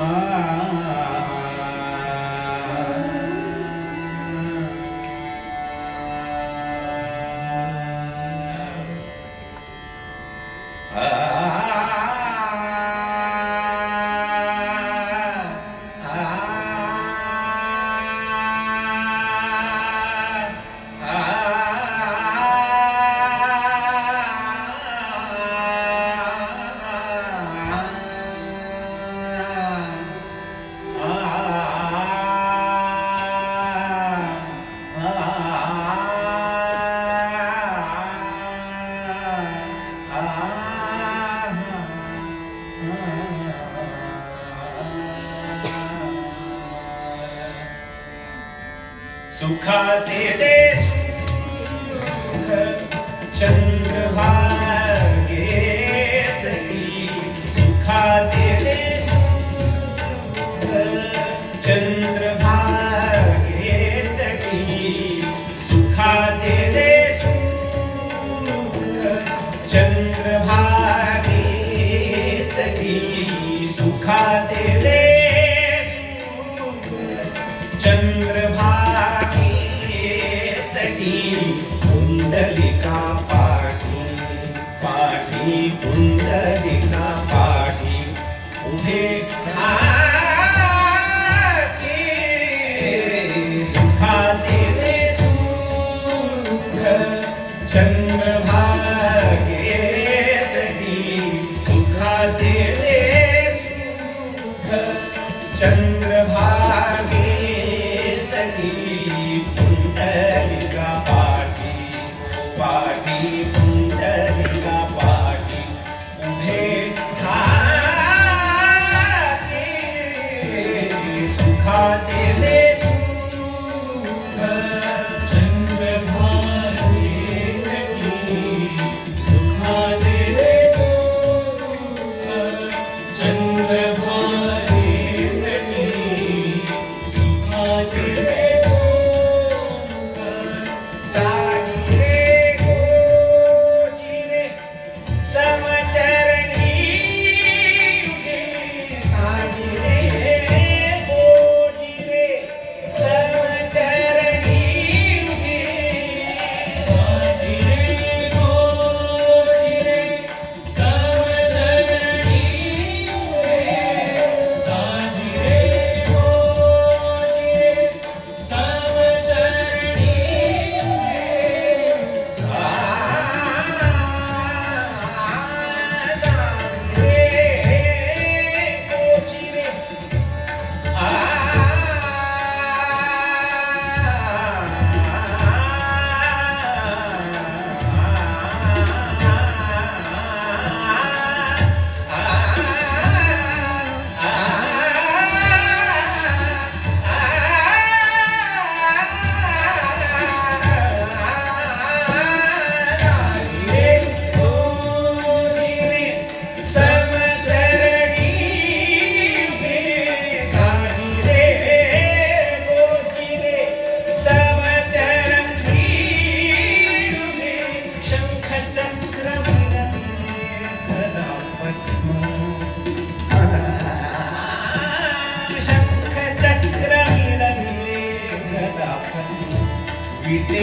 Ah. सुखाचे ते सुख चंद्रभागेतली सुखाचे ते सुख चंद्रभागेतली सुखाचे ते सुख चंद्रभागेतली सुखाचे ते सुख चंद्र पाठी पुंडलिका पाठी. उभे खा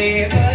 Never